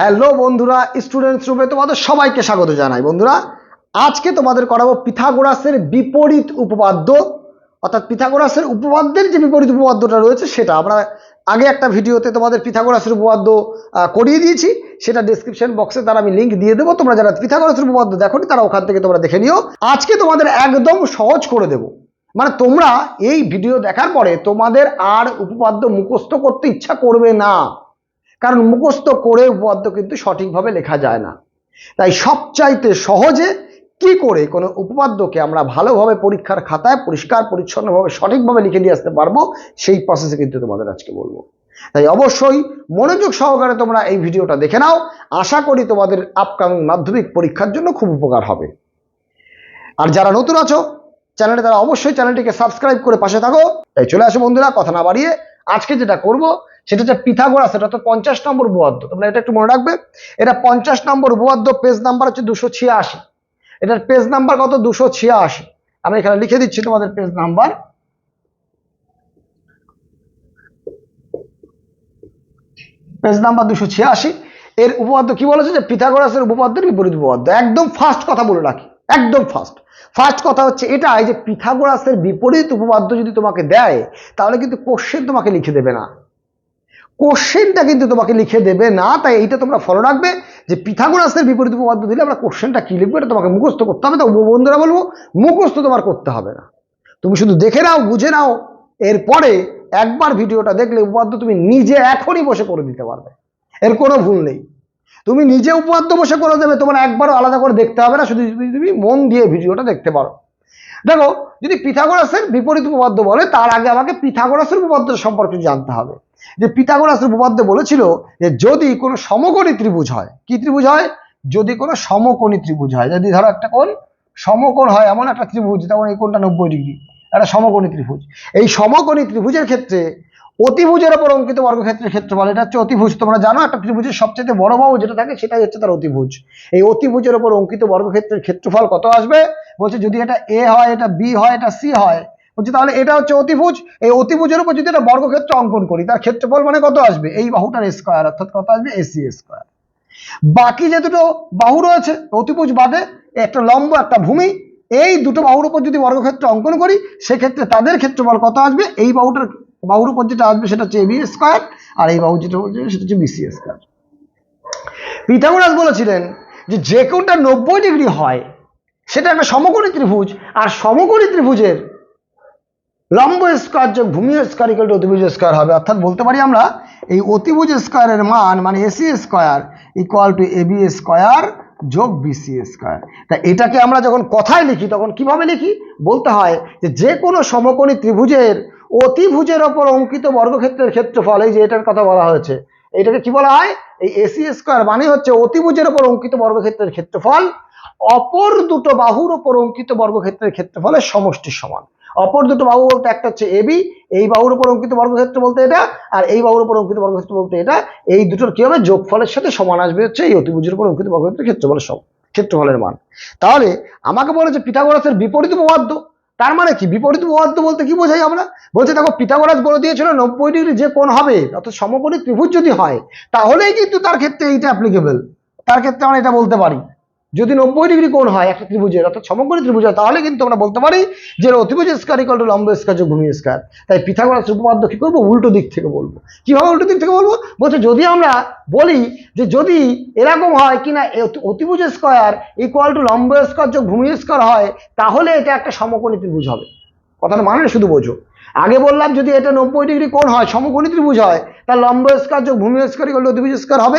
Hello বন্ধুরা students রুমে তোমাদের সবাইকে স্বাগত জানাই। বন্ধুরা, আজকে তোমাদের করাবো পিথাগোরাসের বিপরীত উপপাদ্য। অর্থাৎ পিথাগোরাসের উপপাদ্যের যে বিপরীত উপপাদ্যটা রয়েছে সেটা আমরা আগে একটা ভিডিওতে তোমাদের পিথাগোরাসের উপপাদ্য করিয়ে দিয়েছি। সেটা ডিসক্রিপশন বক্সে তার আমি লিঙ্ক দিয়ে দেবো। তোমরা যারা পিথাগোরাসের উপপাদ্য দেখোনি, তারা ওখান থেকে তোমরা দেখে নিও। আজকে তোমাদের একদম সহজ করে দেবো। মানে তোমরা এই ভিডিও দেখার পরে তোমাদের আর উপপাদ্য মুখস্থ করতে ইচ্ছা করবে না। কারণ মুখস্থ করে উপপাদ্য কিন্তু সঠিকভাবে লেখা যায় না। তাই সবচাইতে সহজে কি করে কোনো উপপাদ্যকে আমরা ভালোভাবে পরীক্ষার খাতায় পরিষ্কার, পরিচ্ছন্নভাবে, সঠিকভাবে লিখে দিয়ে আসতে পারব, সেই প্রসেসে কিন্তু তোমাদের আজকে বলব। তাই অবশ্যই মনোযোগ সহকারে তোমরা এই ভিডিওটা দেখে নাও। আশা করি তোমাদের আপকামিং মাধ্যমিক পরীক্ষার জন্য খুব উপকার হবে। আর যারা নতুন আছো, চ্যানেলে তারা অবশ্যই চ্যানেলটিকে সাবস্ক্রাইব করে পাশে থাকো। তাই চলে আসো বন্ধুরা, কথা না বাড়িয়ে আজকে যেটা করব সেটা হচ্ছে পিথাগোরাস, এটা তো পঞ্চাশ নম্বর উপপাদ্য। তোমরা এটা একটু মনে রাখবে। এটা পঞ্চাশ নম্বর উপপাদ্য পেজ নাম্বার হচ্ছে দুশো ছিয়াশি। এটার পেজ নাম্বার কত? দুশো ছিয়াশি। আমি এখানে লিখে দিচ্ছি তোমাদের পেজ নাম্বার পেজ নাম্বার দুশো ছিয়াশি। এর উপপাদ্য কি বলেছে? যে পিথাগোরাসের উপপাদ্যের বিপরীত উপপাদ্য। একদম ফার্স্ট কথা বলে রাখি। একদম ফার্স্ট ফার্স্ট কথা হচ্ছে এটাই যে পিথাগোরাসের বিপরীত উপপাদ্য যদি তোমাকে দেয়, তাহলে কিন্তু কোশ্চেন তোমাকে লিখে দেবে না। কোশ্চেনটা কিন্তু তোমাকে লিখে দেবে। না, তাই এইটা তোমরা ফলো রাখবে। যে পিথাগোরাসের বিপরীত উপপাদ্য দিলে আমরা কোশ্চেনটা কি লিখব, এটা তোমাকে মুখস্থ করতে হবে। তো বন্ধুরা বলব, মুখস্থ তোমার করতে হবে না। তুমি শুধু দেখে নাও, বুঝে নাও। এরপরে একবার ভিডিওটা দেখলে উপপাদ্য তুমি নিজে এখনই বসে করে দিতে পারবে। এর কোনো ভুল নেই। তুমি নিজে উপপাদ্য বসে করে দেবে, তোমার একবারও আলাদা করে দেখতে হবে না। শুধু তুমি মন দিয়ে ভিডিওটা দেখতে পারো। দেখো, যদি পিথাগোরাসের বিপরীত উপপাদ্য বলে, তার আগে আমাকে পিথাগোরাসের উপপাদ্য সম্পর্কে জানতে হবে। যে পিথাগোরাসের উপপাদ্য বলেছিল যে যদি কোনো সমকোণী ত্রিভুজ হয়, কি ত্রিভুজ হয়? যদি কোনো সমকোণী ত্রিভুজ হয়, যদি ধরো একটা কোণ সমকোণ হয়, এমন একটা ত্রিভুজ, যেমন এই কোণটা নব্বই ডিগ্রি, একটা সমকোণী ত্রিভুজ। এই সমকোণী ত্রিভুজের ক্ষেত্রে অতিভুজের ওপর অঙ্কিত বর্গক্ষেত্রের ক্ষেত্রফল, এটা হচ্ছে অতিভুজ। তোমরা জানো একটা ত্রিভুজের সবচেয়ে বড় বাহু যেটা থাকে, সেটাই হচ্ছে তার অতিভুজ। এই অতিভুজের ওপর অঙ্কিত বর্গক্ষেত্রের ক্ষেত্রফল কত আসবে? বলছে যদি এটা এ হয়, এটা বি হয়, এটা সি হয় বলছে, তাহলে এটা হচ্ছে অতিভুজ। এই অতিভুজের উপর যদি একটা বর্গক্ষেত্র অঙ্কন করি, তার ক্ষেত্রফল মানে কত আসবে? এই বাহুটার স্কোয়ার অর্থাৎ কত আসবে? এসি স্কোয়ার বাকি যে দুটো বাহু রয়েছে, অতিভুজ বাদে একটা লম্ব, একটা ভূমি, এই দুটো বাহুর উপর যদি বর্গক্ষেত্র অঙ্কন করি, সেক্ষেত্রে তাদের ক্ষেত্রফল কত আসবে? এই বাহুটার, বাহুর উপর যেটা আসবে, সেটা হচ্ছে এবি স্কোয়ার আর এই বাহু যেটা হচ্ছে, সেটা হচ্ছে বিসি স্কোয়ার পিথাগোরাস বলেছিলেন যে যে কোনটা নব্বই ডিগ্রি হয়, সেটা একটা সমকোণী ত্রিভুজ, আর সমকোণী ত্রিভুজের লম্ব স্কোয়ার যোগ ভূমি স্কোয়ার ইকুয়াল টু অতিভুজ স্কোয়ার হবে। অর্থাৎ বলতে পারি আমরা, এই অতিভুজ স্কোয়ারের মান মানে AC square equal to AB square যোগ বিসি স্কোয়ার। তা এটাকে আমরা যখন কথায় লিখি, তখন কীভাবে লিখি? বলতে হয় যে যে কোনো সমকোণী ত্রিভুজের অতিভুজের ওপর অঙ্কিত বর্গক্ষেত্রের ক্ষেত্রফল, এই যে এটার কথা বলা হয়েছে, এটাকে কি বলা হয়? এই এসি স্কোয়ার মানে হচ্ছে অতিভুজের ওপর অঙ্কিত বর্গক্ষেত্রের ক্ষেত্রফল, অপর দুটো বাহুর ওপর অঙ্কিত বর্গক্ষেত্রের ক্ষেত্রফলের সমষ্টির সমান। অপর দুটো বাহু বলতে একটা হচ্ছে এবি এই বাহুর উপর অঙ্কিত বর্গক্ষেত্র বলতে এটা, আর এই বাহুর উপর অঙ্কিত বর্গক্ষেত্র বলতে এটা, এই দুটোর কি হবে? যোগফলের সাথে সমান আসবে হচ্ছে এই অতিভুজের উপর অঙ্কিত বর্গক্ষেত্রের ক্ষেত্রফলের সব ক্ষেত্রফলের মান। তাহলে আমাকে বলে যে পিথাগোরাসের বিপরীত উপপাদ্য, তার মানে কি? বিপরীত উপপাদ্য বলতে কি বোঝাই আমরা? বলছে দেখো, পিথাগোরাস বলে দিয়েছিল নব্বই ডিগ্রি যে কোণ হবে, অর্থাৎ সমকোণী ত্রিভুজ যদি হয়, তাহলেই কিন্তু তার ক্ষেত্রে এইটা অ্যাপ্লিকেবল তার ক্ষেত্রে আমরা এটা বলতে পারি। যদি নব্বই ডিগ্রি কোণ হয়, একটা ত্রিভুজের অর্থাৎ সমকোণী ত্রিভুজ হয়, তাহলে কিন্তু আমরা বলতে পারি যে অতিভুজ স্কার ইকুয়াল টু লম্ব স্কোয়ার যোগ ভূমি স্কার। তাই পিথাগোরাস উপপাদ্য কি করব? উল্টো দিক থেকে বলব। কীভাবে উল্টো দিক থেকে বলব? বলছে যদি আমরা বলি যে যদি এরকম হয় কিনা, এ- অতিভুজ স্কোয়ার ইকুয়াল টু লম্ব স্কোয়ার যোগ ভূমি স্কোয়ার হয়, তাহলে এটা একটা সমকোণী ত্রিভুজ হবে। কথাটা মানে শুধু বোঝো। আগে বললাম যদি এটা নব্বই ডিগ্রি কোণ হয়, সমকোণী ত্রিভুজ হয় তার লম্ব স্কোয়ার যোগ ভূমি স্কোয়ার ইকুয়াল টু অতিভুজ স্কোয়ার হবে।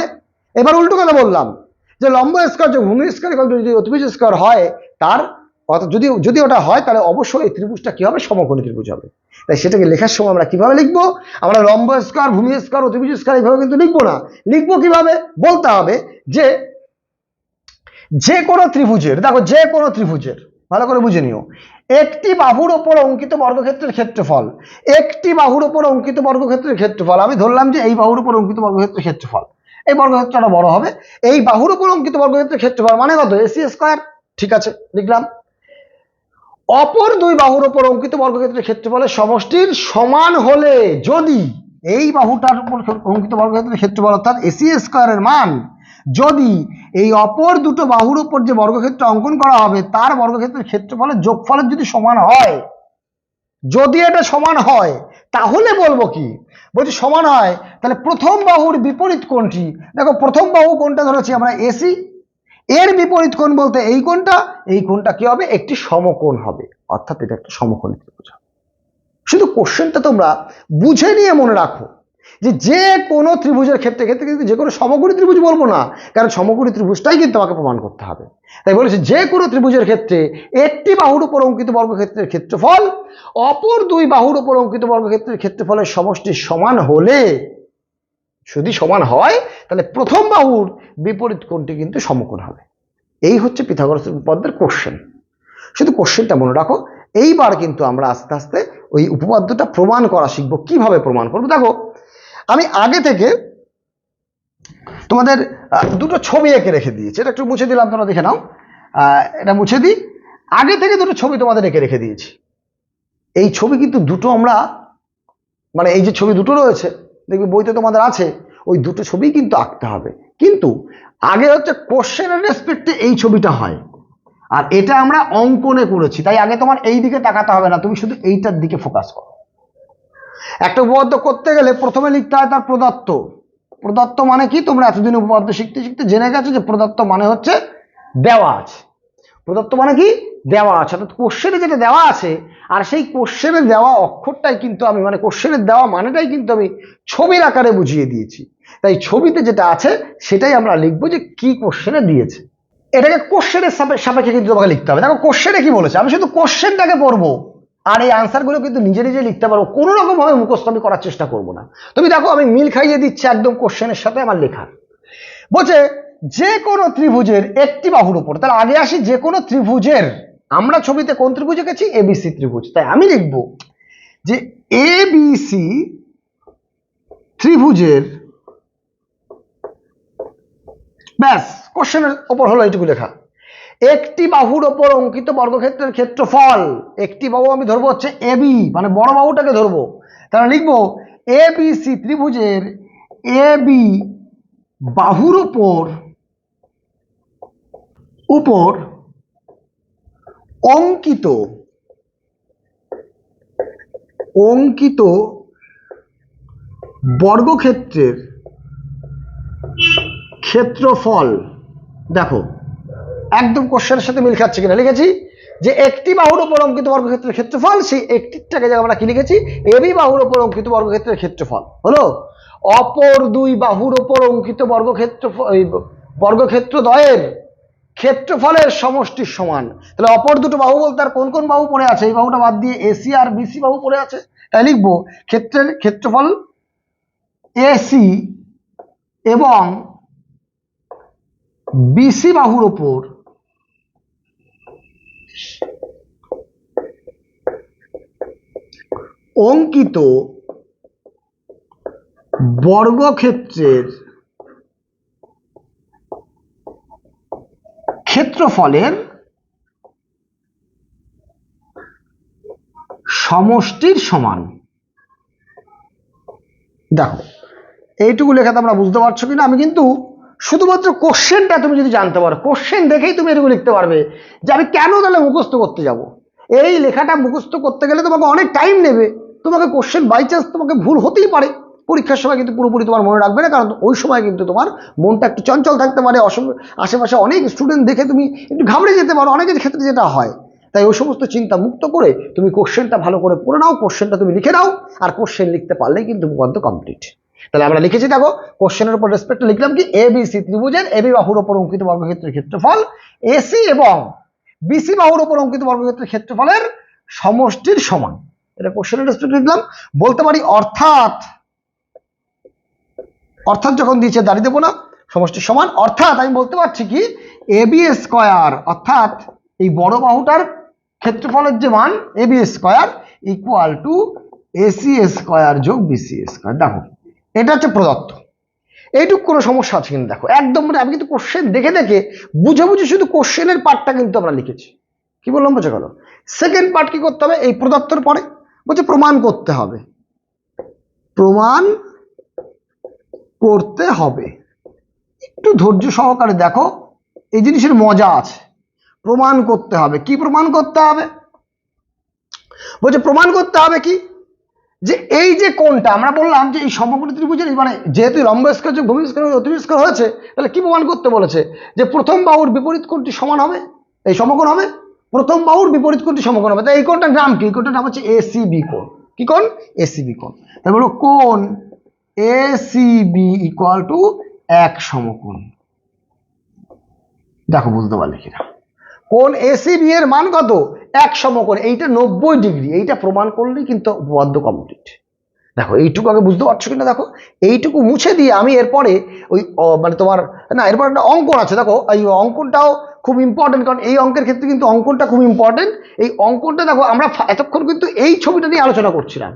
এবার উল্টো কথা বললাম। যে লম্ব স্কোয়ার যোগ ভূমি স্কোয়ার যদি অতিভুজ স্কোয়ার হয়, তার অর্থাৎ যদি যদি ওটা হয়, তাহলে অবশ্যই এই ত্রিভুজটা কি হবে? সমকোণী ত্রিভুজ হবে। তাই সেটাকে লেখার সময় আমরা কীভাবে লিখব? আমরা লম্ব স্কোয়ার ভূমি স্কোয়ার, অতিভুজ স্কোয়ার এইভাবে কিন্তু লিখব না। লিখব কীভাবে? বলতে হবে যে যে কোনো ত্রিভুজের, দেখো যে কোনো ত্রিভুজের, ভালো করে বুঝে নিও। একটি বাহুর ওপর অঙ্কিত বর্গক্ষেত্রের ক্ষেত্রফল, একটি বাহুর ওপর অঙ্কিত বর্গক্ষেত্রের ক্ষেত্রফল, আমি ধরলাম যে এই বাহুর উপর অঙ্কিত বর্গক্ষেত্রের ক্ষেত্রফল। এই বর্গক্ষেত্রটা বড় হবে। এই বাহুর উপর অঙ্কিত বর্গক্ষেত্রের ক্ষেত্রফল মানে কত? এসি স্কোয়ার ঠিক আছে, লিখলাম। অপর দুই বাহুর উপর অঙ্কিত বর্গক্ষেত্রের ক্ষেত্রফলের সমষ্টির সমান হলে যদি এই বাহুটার উপর অঙ্কিত বর্গক্ষেত্রের ক্ষেত্রফল অর্থাৎ এসি স্কোয়ারের মান, যদি এই অপর দুটো বাহুর উপর যে বর্গক্ষেত্র অঙ্কন করা হবে, তার বর্গক্ষেত্রের ক্ষেত্রফলের যোগফলের যদি সমান হয় যদি এটা সমান হয়, তাহলে বলব কি? বলছি সমান হয়, তাহলে প্রথম বাহুর বিপরীত কোনটি দেখো প্রথম বাহু কোনটা ধরেছি আমরা এসি এর বিপরীত কোন বলতে এই কোণটা এই কোণটা কি হবে? একটি সমকোণ হবে। অর্থাৎ এটা একটা সমকোণ ত্রিভুজ। শুধু কোশ্চেনটা তোমরা বুঝে নিয়ে মনে রাখো। যে যে কোনো ত্রিভুজের ক্ষেত্রে ক্ষেত্রে কিন্তু যে কোনো সমকোণী ত্রিভুজ বলব না, কারণ সমকোণী ত্রিভুজটাই কিন্তু আমাকে প্রমাণ করতে হবে। তাই বলেছে, যে কোনো ত্রিভুজের ক্ষেত্রে একটি বাহুর উপর অঙ্কিত বর্গক্ষেত্রের ক্ষেত্রফল, অপর দুই বাহুর উপর অঙ্কিত বর্গক্ষেত্রের ক্ষেত্রফলের সমষ্টি সমান হলে, যদি সমান হয়, তাহলে প্রথম বাহুর বিপরীত কোণটি কিন্তু সমকোণ হবে। এই হচ্ছে পিথাগোরাসের উপপাদ্যের কোশ্চেন শুধু কোশ্চেনটা মনে রাখো, এইবার কিন্তু আমরা আস্তে আস্তে ওই উপপাদ্যটা প্রমাণ করা শিখব। কীভাবে প্রমাণ করব? দেখো আমি আগে থেকে তোমাদের দুটো ছবি এঁকে রেখে দিয়েছি। এটা একটু মুছে দিলাম, তোমরা দেখে নাও। এটা মুছে দিই। আগে থেকে দুটো ছবি তোমাদের এঁকে রেখে দিয়েছি। এই ছবি কিন্তু দুটো আমরা মানে এই যে ছবি দুটো রয়েছে, দেখবি বইতে তোমাদের আছে, ওই দুটো ছবি কিন্তু আঁকতে হবে। কিন্তু আগে হচ্ছে কোশ্চেনের রেসপেক্টে এই ছবিটা হয়। আর এটা আমরা অঙ্কনে করেছি। তাই আগে তোমার এই দিকে তাকাতে হবে না, তুমি শুধু এইটার দিকে ফোকাস করো। একটা উপপাদ্য করতে গেলে প্রথমে লিখতে হয় তার প্রদত্ত। প্রদত্ত মানে কি? তোমরা এতদিন উপপাদ্য শিখতে শিখতে জেনে গেছো যে প্রদত্ত মানে হচ্ছে দেওয়া আছে। প্রদত্ত মানে কি? দেওয়া আছে। অর্থাৎ কোশ্চেনে যেটা দেওয়া আছে, আর সেই কোশ্চেনে দেওয়া অক্ষরটাই কিন্তু আমি মানে কোশ্চেনের দেওয়া মানেটাই কিন্তু আমি ছবির আকারে বুঝিয়ে দিয়েছি। তাই ছবিতে যেটা আছে, সেটাই আমরা লিখব যে কি কোশ্চেনে দিয়েছে। এটাকে কোশ্চেনের সাপেক্ষে কিন্তু তোমাকে লিখতে হবে। দেখো কোশ্চেনে কি বলেছে? আমি শুধু কোশ্চেনটাকে পড়ব। আর এই আনসারগুলো কিন্তু নিজে নিজে লিখতে পারব কোনো রকম ভাবে মুখস্থ আমি করার চেষ্টা করব না। তুমি দেখো, আমি মিল খাইয়ে দিচ্ছি একদম কোশ্চেনের সাথে আমার লেখা। বলছে, যে কোনো ত্রিভুজের একটি বাহুর উপর তাহলে আগে আসি, যে কোনো ত্রিভুজের আমরা ছবিতে কোন ত্রিভুজ এঁকেছি এবিসি ত্রিভুজ। তাই আমি লিখব যে এবিসি ত্রিভুজের ব্যাস কোশ্চেনের ওপর হলো এইটুকু লেখা। একটি বাহুর ওপর অঙ্কিত বর্গক্ষেত্রের ক্ষেত্রফল। একটি বাহু আমি ধরবো হচ্ছে এবি মানে বড় বাহুটাকে ধরবো। তাহলে লিখব এবিসি ত্রিভুজের এবি বাহুর ওপর, উপর অঙ্কিত অঙ্কিত বর্গক্ষেত্রের ক্ষেত্রফল। দেখো একদম কোশ্চেনের সাথে মিল খাচ্ছে কিনা লিখেছি যে একটি বাহুর উপর অঙ্কিত বর্গক্ষেত্রের ক্ষেত্রফল, সেই একটিটাকে জায়গা আমরা কি লিখেছি? এবি বাহুর উপর অঙ্কিত বর্গক্ষেত্রের ক্ষেত্রফল। হলো? অপর দুই বাহুর উপর অঙ্কিত বর্গক্ষেত্র বর্গক্ষেত্র দ্বয়ের ক্ষেত্রফলের সমষ্টির সমান। তাহলে অপর দুটো বাহু বলতে আর কোন কোন বাহু পড়ে আছে? এই বাহুটা বাদ দিয়ে এসি আর বিসি বাহু পড়ে আছে। তাই লিখব, ক্ষেত্রের ক্ষেত্রফল এসি এবং বিসি বাহুর ওপর অঙ্কিত বর্গক্ষেত্রের ক্ষেত্রফলের সমষ্টির সমান। দেখো, এইটুকু লেখাতে আমরা বুঝতে পারছ কিনা? আমি কিন্তু শুধুমাত্র কোশ্চেনটা তুমি যদি জানতে পারো কোশ্চেন দেখেই তুমি এটুকু লিখতে পারবে যে আমি কেন তাহলে মুখস্থ করতে যাব? এই লেখাটা মুখস্থ করতে গেলে তোমাকে অনেক টাইম নেবে। তোমাকে কোশ্চেন বাই চান্স তোমাকে ভুল হতেই পারে। পরীক্ষার সময় কিন্তু পুরোপুরি তোমার মনে রাখবে না, কারণ ওই সময় কিন্তু তোমার মনটা একটু চঞ্চল থাকতে পারে। আশেপাশে অনেক স্টুডেন্ট দেখে তুমি একটু ঘাবড়ে যেতে পারো, অনেকের ক্ষেত্রে যেটা হয়। তাই ওই সমস্ত চিন্তা মুক্ত করে তুমি কোশ্চেনটা ভালো করে পড়ে নাও কোশ্চেনটা তুমি লিখে নাও, আর কোশ্চেন লিখতে পারলেই কিন্তু উপপাদ্য কমপ্লিট তাহলে আমরা লিখেছি, দেখো কোশ্চেনের উপর রেসপেক্ট লিখলাম কি? এ বি সি ত্রিভুজের এ বি বাহুর ওপর অঙ্কিত বর্গক্ষেত্রের ক্ষেত্রফল এসি এবং বিসি বাহুর উপর অঙ্কিত বর্গক্ষেত্রের ক্ষেত্রফলের সমষ্টির সমান। এটা কোশ্চেনের রেসপেক্ট লিখলাম বলতে পারি অর্থাৎ অর্থাৎ যখন দিয়েছে দাঁড়িয়ে দেবো না সমষ্টির সমান, অর্থাৎ আমি বলতে পারছি কি এ বি স্কোয়ার অর্থাৎ এই বড় বাহুটার ক্ষেত্রফলের যে মান A B square equal to AC square যোগ বিসি স্কোয়ার দেখো, এটা হচ্ছে প্রদত্ত। এইটুকু কোনো সমস্যা আছে কিন্তু দেখো। একদম মানে আমি কিন্তু কোশ্চেন দেখে দেখে, বুঝে বুঝে শুধু কোশ্চেনের পার্টটা কিন্তু আমরা লিখেছি। কি বললাম, বোঝা গেল? সেকেন্ড পার্ট কি করতে হবে? এই প্রদত্তর পরে। বলছে প্রমাণ করতে হবে। প্রমাণ করতে হবে। একটু ধৈর্য সহকারে দেখো, এই জিনিসের মজা আছে। প্রমাণ করতে হবে। কি প্রমাণ করতে হবে? বলছে প্রমাণ করতে হবে কি? যে এই যে কোনটা আমরা বললাম যে এই সমকোণী ত্রিভুজের মানে যেহেতু লম্বস্কার যোগ ভূমিস্কার অতিস্কার হয়েছে, তাহলে কি প্রমাণ করতে বলেছে? যে প্রথম বাহুর বিপরীত কোণটি সমান হবে? এই সমকোণ হবে? প্রথম বাহুর বিপরীত কোণটি সমকোণ হবে? তাই এই কোণটার নাম কি? এই কোণটার নাম হচ্ছে এসিবি কোণ। কি কোণ? এসিবি কোণ। তাহলে বলো কোণ এসিবি ইকুয়াল টু এক সমকোণ। দেখো, বুঝতে পারলে কিনা? কোন এসিবি এর মান কত? এক সমকোণ। এইটা নব্বই ডিগ্রি। এইটা প্রমাণ করলেই কিন্তু উপপাদ্য কমপ্লিট দেখো, এইটুকু আগে বুঝতে পারছ কিনা? দেখো, এইটুকু মুছে দিয়ে আমি এরপরে ওই মানে তোমার, না, এরপর একটা অঙ্কন আছে। দেখো, এই অঙ্কনটাও খুব ইম্পর্টেন্ট কারণ এই অঙ্কের ক্ষেত্রে কিন্তু অঙ্কনটা খুব ইম্পর্টেন্ট এই অঙ্কনটা দেখো, আমরা এতক্ষণ কিন্তু এই ছবিটা নিয়ে আলোচনা করছিলাম।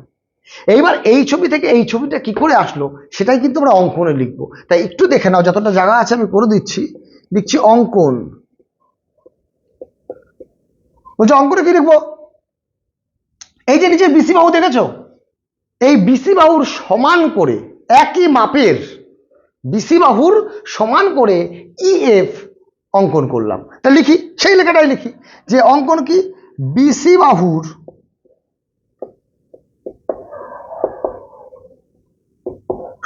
এইবার এই ছবি থেকে এই ছবিটা কি করে আসলো, সেটাই কিন্তু আমরা অঙ্কনে লিখব। তাই একটু দেখে নাও, যতটা জায়গা আছে আমি করে দিচ্ছি। লিখছি অঙ্কন। বলছে, অঙ্কনে কি লিখব? এই যে নিচে বিসি বাহু দেখেছ? এই বিসি বাহুর সমান করে, একই মাপের বিসি বাহুর সমান করে ইএফ অঙ্কন করলাম। তা লিখি, সেই লেখাটাই লিখি যে অঙ্কন কি? বিসি বাহুর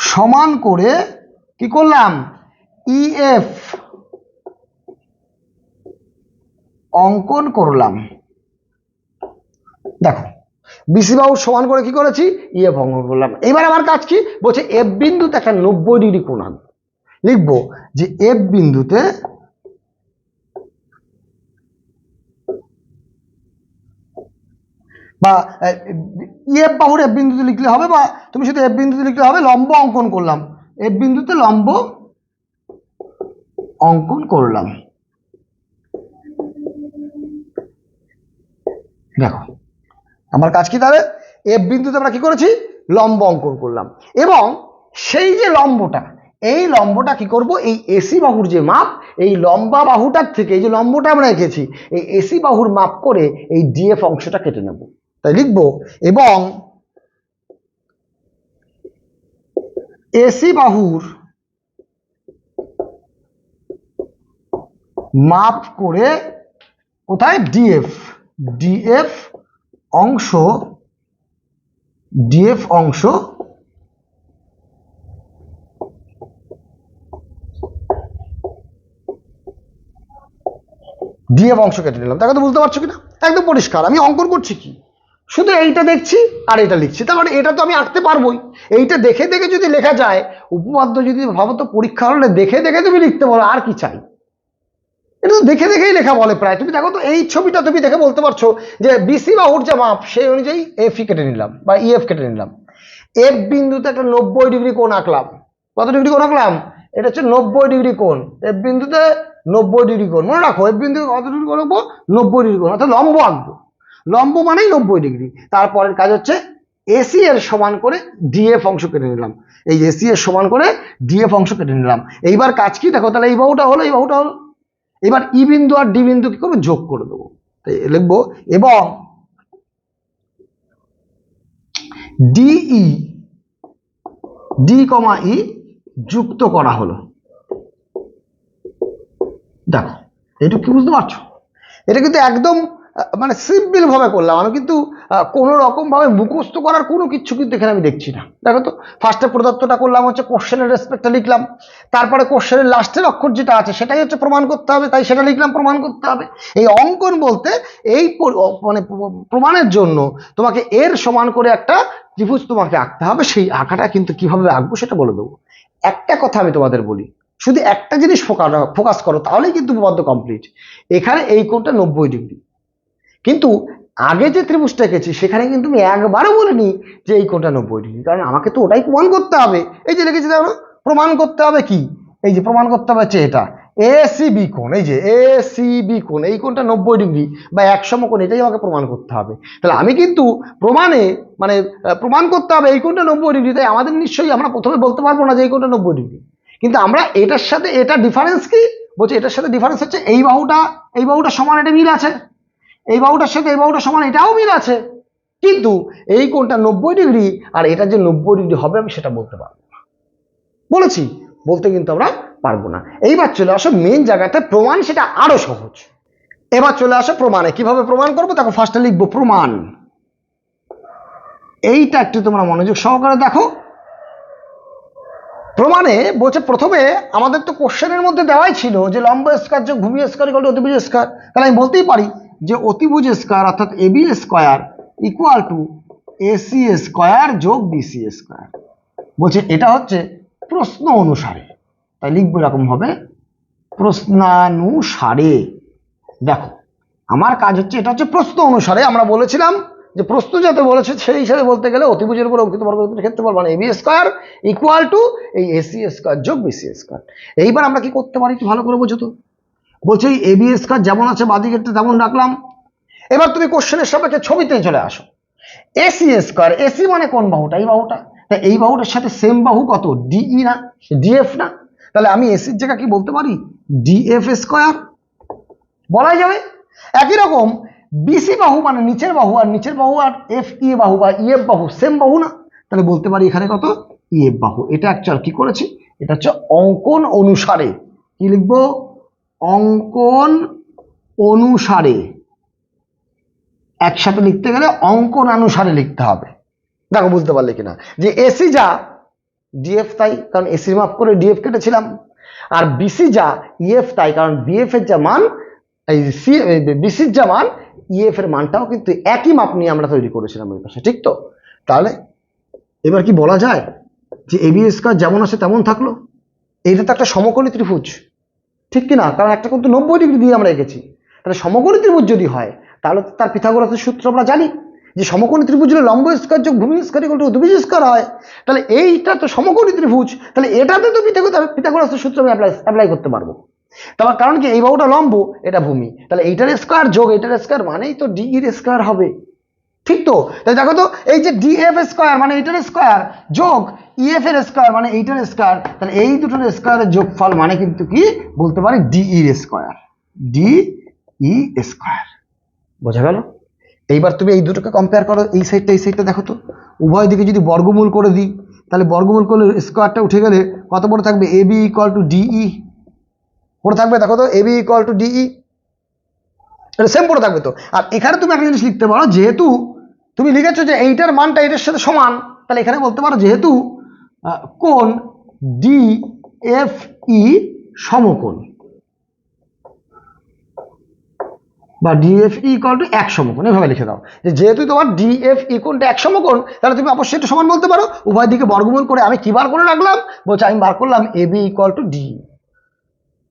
সমান করে কি করলাম? ইএফ অঙ্কন করলাম। দেখো বিসি বাহুর সমান করে কি করেছি? ইএফ অঙ্কন করলাম। এবার আমার কাজ কি? বলছে এফ বিন্দুতে একটা নব্বই ডিগ্রি কোণ লিখব যে এফ বিন্দুতে বা ইএফ বাহুর এফ বিন্দুতে লিখলে হবে বা, তুমি শুধু এফ বিন্দুতে লিখলে হবে, লম্ব অঙ্কন করলাম। এফ বিন্দুতে লম্ব অঙ্কন করলাম। দেখো, আমার কাজ কি তাহলে? এফ বিন্দুতে আমরা কি করেছি? লম্ব অঙ্কন করলাম। এবং সেই যে লম্বটা, এই লম্বটা কি করব? এই এসি বাহুর যে মাপ, এই লম্বা বাহুটার থেকে, এই যে লম্বটা আমরা এঁকেছি, এই এসি বাহুর মাপ করে এই ডিএফ অংশটা কেটে নেব। তাই লিখব, এবং এসি বাহুর মাপ করে কোথায়? ডিএফ ডিএফ অংশ ডিএফ অংশ ডিএফ অংশ কেটে নিলাম। তাকে তো বুঝতে পারছ কিনা? একদম পরিষ্কার। আমি অঙ্কন করছি কি? শুধু এইটা দেখছি আর এটা লিখছি। তার মানে এটা তো আমি আঁকতে পারবোই। এইটা দেখে দেখে যদি লেখা যায় উপপাদ্য যদি ভাবো তো পরীক্ষা হলে দেখে দেখে তুমি লিখতে বলো, আর কি চাই? এটা তো দেখে দেখেই লেখা বলে প্রায়। তুমি দেখো তো, এই ছবিটা তুমি দেখে বলতে পারছ যে বিসি বাহুর যে মাপ, সেই অনুযায়ী এফ ই কেটে নিলাম, বা ইএফ কেটে নিলাম। এফ বিন্দুতে একটা নব্বই ডিগ্রি কোণ আঁকলাম। কত ডিগ্রি কোণ আঁকলাম? এটা হচ্ছে নব্বই ডিগ্রি কোণ। এফ বিন্দুতে নব্বই ডিগ্রি কোণ। মনে রাখো এফ বিন্দু কত ডিগ্রি কোণ আঁকবো? নব্বই ডিগ্রি কোণ, অর্থাৎ লম্ব আঁকবো। লম্ব মানেই নব্বই ডিগ্রি। তারপরের কাজ হচ্ছে এসি এর সমান করে ডিএফ অংশ কেটে নিলাম। এই এসি এর সমান করে ডিএফ অংশ কেটে নিলাম। এইবার কাজ কি? দেখো তাহলে এই বাহুটা হলো, এই বাহুটা হলো। এবার ই বিন্দু আর ডি বিন্দু কি করব? যোগ করে দেবো। তাই লিখব, এবং ডিই ডি কমা ই যুক্ত করা হলো। দেখো, এইটুকু কি বুঝতে পারছ? এটা কিন্তু একদম মানে সিম্পল ভাবে করলাম। আমি কিন্তু কোনো রকম ভাবে মুখস্থ করার কোনো কিছু কিন্তু এখানে আমি দেখছি না। দেখো তো ফার্স্টে প্রদত্তটা করলাম, হচ্ছে কোশ্চেনের রেসপেক্টটা লিখলাম। তারপরে কোশ্চেনের লাস্টের অক্ষর যেটা আছে, সেটাই হচ্ছে প্রমাণ করতে হবে। তাই সেটা লিখলাম, প্রমাণ করতে হবে। এই অঙ্কন বলতে, এই মানে প্রমাণের জন্য তোমাকে এর সমান করে একটা ত্রিভুজ তোমাকে আঁকতে হবে। সেই আঁকাটা কিন্তু কীভাবে আঁকবো সেটা বলে দেবো। একটা কথা আমি তোমাদের বলি, শুধু একটা জিনিস ফোকাস ফোকাস করো, তাহলেই কিন্তু উপপাদ্য কমপ্লিট এখানে এই কোণটা নব্বই ডিগ্রি। কিন্তু আগে যে ত্রিভুজটা এঁকেছি, সেখানে কিন্তু আমি একবারও বলিনি যে এই কোণটা নব্বই ডিগ্রি। কারণ আমাকে তো ওটাই প্রমাণ করতে হবে। এই যে লিখেছি দেখো প্রমাণ করতে হবে কি? এই যে প্রমাণ করতে হবে হচ্ছে এটা। এসিবি কোণ, এই যে এসিবি কোণ, এই কোণটা নব্বই ডিগ্রি বা এক সমকোণ, এটাই আমাকে প্রমাণ করতে হবে। তাহলে আমি কিন্তু প্রমাণে মানে প্রমাণ করতে হবে এই কোণটা নব্বই ডিগ্রি, তাই আমাদের নিশ্চয়ই আমরা প্রথমে বলতে পারব না যে এই কোণটা নব্বই ডিগ্রি। কিন্তু আমরা এটার সাথে, এটা ডিফারেন্স কি? বলছি এটার সাথে ডিফারেন্স হচ্ছে এই বাহুটা এই বাহুটা সমান, এটা মিল আছে। এই বাহুটার সাথে এই বাহুটার সমান, এটাও মিল আছে। কিন্তু এই কোণটা নব্বই ডিগ্রি আর এটা যে নব্বই ডিগ্রি হবে, আমি সেটা বলতে পারব না। বলেছি, বলতে কিন্তু আমরা পারব না। এইবার চলে আসো মেন জায়গাতে, প্রমাণ সেটা আরও সহজ। এবার চলে আসো প্রমাণে। কীভাবে প্রমাণ করব? দেখো ফার্স্টে লিখব প্রমাণ। এইটা একটু তোমরা মনোযোগ সহকারে দেখো। প্রমাণে বলছে প্রথমে আমাদের তো কোশ্চেনের মধ্যে দেওয়াই ছিল যে লম্ব স্কার স্কোয়ার ইকুয়াল টু অতিভুজ স্কোয়ার। তাহলে আমি বলতেই পারি যে অতিভুজ স্কোয়ার অর্থাৎ AB square equal to AC square যোগ বিসি স্কোয়ার বলছে, এটা হচ্ছে প্রশ্ন অনুসারে। তাই লিখব এরকম হবে প্রশ্নানুসারে। দেখো, আমার কাজ হচ্ছে, এটা হচ্ছে প্রশ্ন অনুসারে। আমরা বলেছিলাম যে প্রশ্ন যাতে বলেছে, সেই হিসাবে বলতে গেলে অতিভুজের উপর অঙ্কিত বর্গক্ষেত্রের ক্ষেত্রফল মানে এবি স্কোয়ার ইকুয়াল টু এই এসি স্কোয়ার যোগ বিসি স্কোয়ার এইবার আমরা কি করতে পারি, একটু ভালো করে বোঝো তো। বলছে, এই এবি স্কোয়ার যেমন আছে, বাদিকেরটা তেমন রাখলাম। এবার তুমি কোশ্চেনের সাপেক্ষে ছবিতে চলে আসো। এসি স্কোয়ার এসি মানে কোন বাহুটা? এই বাহুটা? তা এই বাহুটার সাথে সেম বাহু কত? ডিই না? ডিএফ না? তাহলে আমি এসির জায়গা কি বলতে পারি? ডিএফ স্কোয়ার বলাই যাবে? একই রকম বিসি বাহু মানে নিচের বাহু, আর নিচের বাহু আর এফ ই বাহু বা ইএফ বাহু সেম বাহু না? তাহলে বলতে পারি এখানে কত? ইএফ বাহু। এটা অ্যাকচুয়াল কি করেছি? এটা হচ্ছে অঙ্কন অনুসারে কি লিখব? অঙ্কন অনুসারে। একসাথে লিখতে গেলে অঙ্কন অনুসারে লিখতে হবে। দেখো, বুঝতে পারলে কিনা? যে এসি যা ডিএফ তাই, কারণ এসির মাপ করে ডিএফ কেটেছিলাম। আর বিসি যা ইএফ তাই, কারণ বিএফ এর যা মান, এই সি বিসির যা মান ইএফ এর মানটাও কিন্তু একই মাপ নিয়ে আমরা তৈরি করেছিলাম ওই পাশে, ঠিক তো? তাহলে এবার কি বলা যায় যে এবি স্কোয়ার যেমন আছে তেমন থাকল? এইটা তো একটা সমকোণী ত্রিভুজ। ঠিক কি না কারণ একটা কিন্তু নব্বই ডিগ্রি দিয়ে আমরা এঁকেছি। তাহলে সমকোণী ত্রিভুজ যদি হয়, তাহলে তার পিথাগোরাসের সূত্র আমরা জানি। যে সমকোণী ত্রিভুজ হলে লম্ব স্কোয়ার যোগ ভূমি স্কোয়ার ইকুয়াল টু স্কোয়ার হয়, তাহলে এইটা তো সমকোণী ত্রিভুজ, তাহলে এটাতে তো পিথাগোরাস, পিথাগোরাসের সূত্র আমি অ্যাপ্লাই অ্যাপ্লাই করতে পারব। তার কারণ কি? এই বাহুটা লম্ব, এটা ভূমি। তাহলে এইটার স্কোয়ার যোগ, এইটার স্কোয়ার মানেই তো ডি এর স্কোয়ার হবে। ঠিক তো? তাই দেখো তো, এই যে ডিএফ স্কোয়ার মানে এইটার স্কোয়ার যোগ ইএফ এর স্কোয়ার মানে এইটার স্কোয়ার তাহলে এই দুটোর স্কোয়ারের যোগফল মানে কিন্তু কি? বলতে পারি ডিই এর স্কোয়ার ডি ই স্কোয়ার বোঝা গেল? এইবার তুমি এই দুটোকে কম্পেয়ার করো, এই সাইডটা এই সাইডটা দেখো তো। উভয় দিকে যদি বর্গমূল করে দিই, তাহলে বর্গমূল করলে স্কোয়ারটা উঠে গেলে কত বড় থাকবে? A B equal to DE পড়ে থাকবে দেখো তো A B equal to DE এটা সেম পড়ে থাকবে তো। আর এখানে তুমি একটা জিনিস লিখতে পারো, যেহেতু তুমি লিখেছো যে এইটার মানটা এটার সাথে সমান, তাহলে এখানে বলতে পারো যেহেতু কোন ডি এফ ই সমকোণ, বা ডিএফ ই ইকুয়াল টু এক সমকোণ, এভাবে লিখে দাও। যে যেহেতু তোমার ডিএফ ই কোণটা এক সমকোণ, তাহলে তুমি অবশ্যই এটা সমান বলতে পারো। উভয় দিকে বর্গমূল করে আমি কি বার করে রাখলাম? বলছে আমি বার করলাম A B equal to D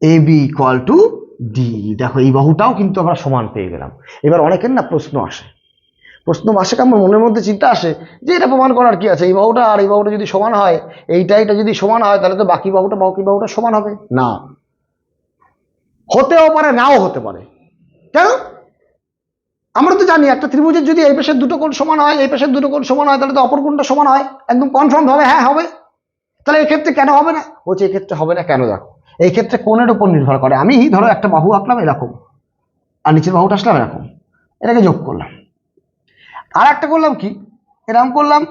A B equal to D দেখো এই বাহুটাও কিন্তু আমরা সমান পেয়ে গেলাম। এবার অনেকের না প্রশ্ন আসে। প্রশ্ন আসে আমার মনের মধ্যে চিন্তা আসে যে এটা প্রমাণ করার কি আছে? এই বাহুটা আর এই বাহুটা যদি সমান হয় এইটা এটা যদি সমান হয় তাহলে তো বাকি বাহুটা বাকি বাহুটা সমান হবে। না। হতেও পারে নাও হতে পারে। কেন? আমরা তো জানি একটা ত্রিভুজের যদি এই পেশের দুটো কোণ সমান হয় এই পাশের দুটো কোণ সমান হয় তাহলে তো অপর কোণটা সমান হয়। একদম কনফার্ম হবে হ্যাঁ হবে। তাহলে এক্ষেত্রে কেন হবে না? বলছে এক্ষেত্রে হবে না কেন দেখো? এই ক্ষেত্রে কোণের উপর নির্ভর করে। আমি ধরো একটা বাহু আঁকলাম এরকম আর নিচের বাহুটা আসলাম এরকম। এটাকে যোগ করলাম। আর একটা করলাম কি? এরম করলাম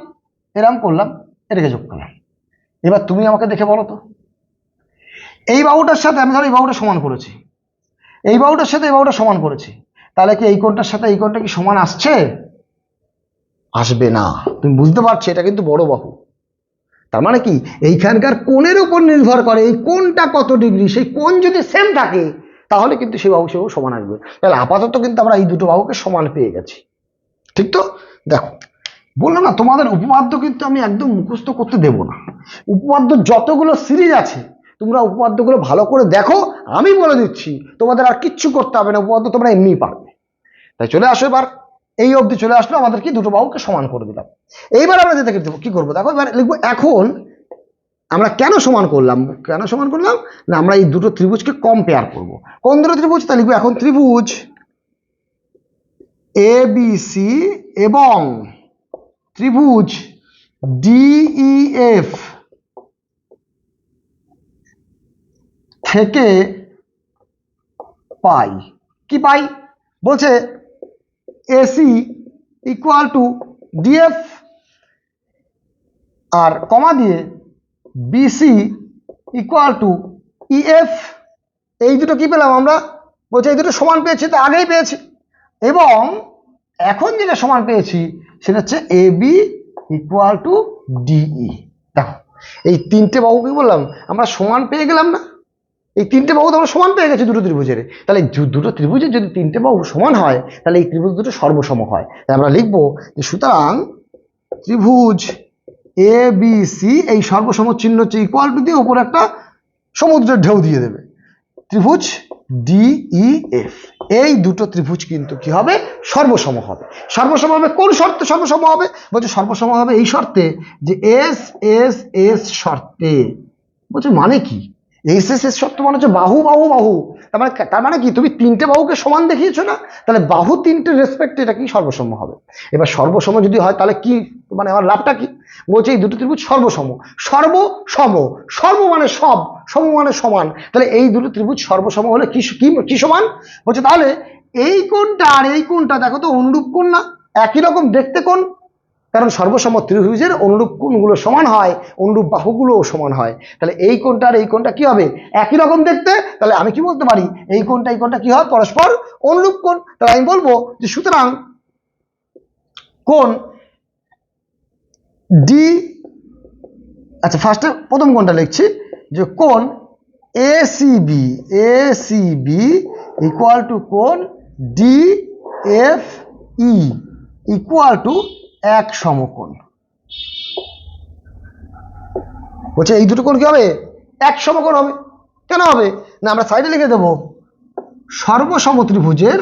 এরম করলাম, এটাকে যোগ করলাম। এবার তুমি আমাকে দেখে বলো তো। এই বাহুটার সাথে আমি ধরো এই বাহুটা সমান করেছি। এই বাহুটার সাথে এই বাহুটা সমান করেছি। তাহলে কি এই কোণটার সাথে এই কোণটা কি সমান আসছে? আসবে না। তুমি বুঝতে পারছ, এটা কিন্তু বড় বাহু। তার মানে কি? এইখানকার কোণের উপর নির্ভর করে এই কোণটা কত ডিগ্রি, সেই কোণ যদি সেম থাকে, তাহলে কিন্তু সেই বাহু সে বাহু সমান আসবে। তাহলে আপাতত কিন্তু আমরা এই দুটো বাহুকে সমান পেয়ে গেছি। ঠিক তো? দেখো, বললাম না, তোমাদের উপপাদ্য কিন্তু আমি একদম মুখস্থ করতে দেব না। উপপাদ্য যতগুলো সিরিজ আছে, তোমরা উপপাদ্যগুলো ভালো করে দেখো, আমি বলে দিচ্ছি, তোমাদের আর কিচ্ছু করতে হবে না, উপপাদ্য তোমরা এমনিই পারবে। তাই চলে আসো এবার, এই অবধি চলে আসলো আমাদের কি দুটো বাহুকে সমান করে দিলাম। এইবার আমরা যেটা দেবো, কি করব? দেখো, এবার লিখব, এখন আমরা কেন সমান করলাম? কেন সমান করলাম? না, আমরা এই দুটো ত্রিভুজকে কম্পেয়ার করব। কোন দুটো ত্রিভুজ? তা লিখব, এখন ত্রিভুজ এ বি সি এবং ত্রিভুজ ডিইএফ থেকে পাই। কি পাই? বলছে এসি ইকুয়াল টু ডিএফ আর কমা দিয়ে বিসি ইকুয়াল টু ইএফ এই দুটো কি পেলাম আমরা? বলছি এই দুটো সমান পেয়েছি, তো আগেই পেয়েছি। এবং এখন যেটা সমান পেয়েছি, সেটা হচ্ছে A B equal to DE দেখো, এই তিনটে বাহু বললাম? আমরা সমান পেয়ে গেলাম না। এই তিনটে বাহু তো আমরা সমান পেয়ে গেছি দুটো ত্রিভুজের। তাহলে দুটো ত্রিভুজের যদি তিনটে বাহু সমান হয়, তাহলে এই ত্রিভুজ দুটো সর্বসম হয়। তাই আমরা লিখব যে সুতরাং ত্রিভুজ এ বি সি এই সর্বসম চিহ্ন হচ্ছে ইকুয়াল টু দিয়ে উপরে একটা সমুদ্রের ঢেউ দিয়ে দেবে। ত্রিভুজ ডিই এফ এই দুটো ত্রিভুজ কিন্তু কি হবে? সর্বসম হবে। সর্বসম হবে কোন শর্তে সর্বসম হবে? বলছে সর্বসম হবে এই শর্তে যে এস এস এস শর্তে। বলছে মানে কি? এস এস এস শর্ত মানে হচ্ছে বাহু বাহু বাহু। তার মানে তার মানে কি? তুমি তিনটে বাহুকে সমান দেখিয়েছো না? তাহলে বাহু তিনটে রেসপেক্ট এটা কি সর্বসম হবে? এবার সর্বসম যদি হয়, তাহলে কি মানে আমার লাভটা কি? বলছে এই দুটো ত্রিভুজ সর্বসম সর্বসম সর্ব মানে সব, সম মানে সমান। তাহলে এই দুটো ত্রিভুজ সর্বসম হলে কি কি সমান? বলছে তাহলে এই কোনটা আর এই কোনটা দেখো তো অনুরূপ কোন না? একই রকম দেখতে কোণ। কারণ সর্বসম ত্রিভুজের অনুরূপ কোণগুলো সমান হয়, অনুরূপ বাহুগুলোও সমান হয়। তাহলে এই কোণটা আর এই কোণটা কি হবে? একই রকম দেখতে? তাহলে আমি কি বলতে পারি? এই কোণটা এই কোণটা কি হয়? পরস্পর অনুরূপ কোণ। তাহলে আমি বলব যে সুতরাং কোণ ডি আচ্ছা ফার্স্টে প্রথম কোণটা লিখছি, যে কোণ A C B A C B equal to কোণ D F E equal to এক সমকোণ। বলছে, এই দুটো কোণ কি হবে? এক সমকোণ হবে। কেন হবে? না, আমরা সাইডে লিখে দেবো সর্বসম ত্রিভুজের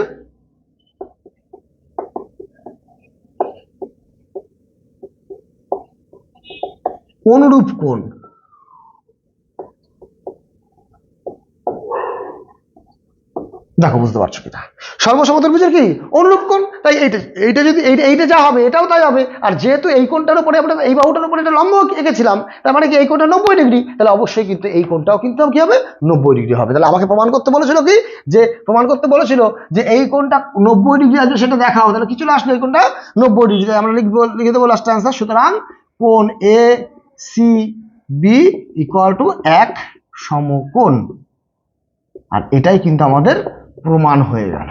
অনুরূপ কোণ। দেখো, বুঝতে পারছ কিনা? সর্বসম ত্রিভুজের কি? অনুরূপ কোণ। তাই এইটা এইটা যদি এইটা এইটা যা হবে, এটাও তাই হবে। আর যেহেতু এই কোণটার উপরে আমরা, এই বাহুটার উপরে একটা লম্ব এঁকেছিলাম, তার মানে কি এই কোণটা নব্বই ডিগ্রি? তাহলে অবশ্যই কিন্তু এই কোণটাও কিন্তু কি হবে? নব্বই ডিগ্রি হবে। তাহলে আমাকে প্রমাণ করতে বলেছিল কি? যে, প্রমাণ করতে বলেছিল যে এই কোণটা নব্বই ডিগ্রি আসবে সেটা দেখাও তাহলে কিছু চলে আসলো এই কোণটা, নব্বই ডিগ্রি। আমরা লিখব, লিখে দেবো লাস্ট অ্যান্সার সুতরাং কোণ A C B equal to এক সমকোণ। আর এটাই কিন্তু আমাদের প্রমাণ হয়ে গেল।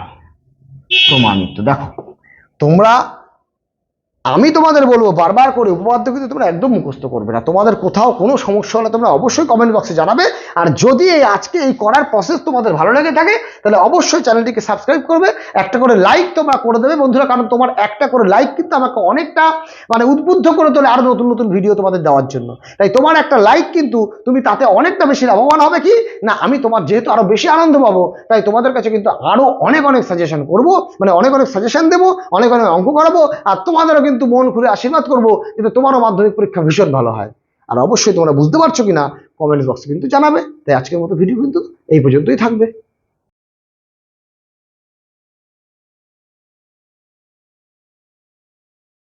প্রমাণিত। দেখো তোমরা আমি তোমাদের বলব, বারবার করে উপপাদ্য কিন্তু তোমরা একদম মুখস্থ করবে না। তোমাদের কোথাও কোনো সমস্যা হলে তোমরা অবশ্যই কমেন্ট বক্সে জানাবে। আর যদি এই আজকে এই করার প্রসেস তোমাদের ভালো লেগে থাকে, তাহলে অবশ্যই চ্যানেলটিকে সাবস্ক্রাইব করবে। একটা করে লাইক তোমরা করে দেবে বন্ধুরা, কারণ তোমার একটা করে লাইক কিন্তু আমাকে অনেকটা মানে উদ্বুদ্ধ করে তোলে আরও নতুন নতুন ভিডিও তোমাদের দেওয়ার জন্য। তাই তোমার একটা লাইক কিন্তু তুমি তাতে অনেকটা বেশি লাভবান হবে কি? না, আমি তোমার যেহেতু আরও বেশি আনন্দ পাবো, তাই তোমাদের কাছে কিন্তু আরও অনেক অনেক সাজেশন করব মানে অনেক অনেক সাজেশন দেবো, অনেক অনেক অঙ্ক করাবো, আর তোমাদেরও কিন্তু মন খুলে আশীর্বাদ করব, কিন্তু তোমারও মাধ্যমিক পরীক্ষা ভীষণ ভালো হয়। আর অবশ্যই তোমরা বুঝতে পারছ কিনা কমেন্ট বক্সে কিন্তু জানাবে। তাই আজকের মতো ভিডিও কিন্তু এই পর্যন্তই থাকবে।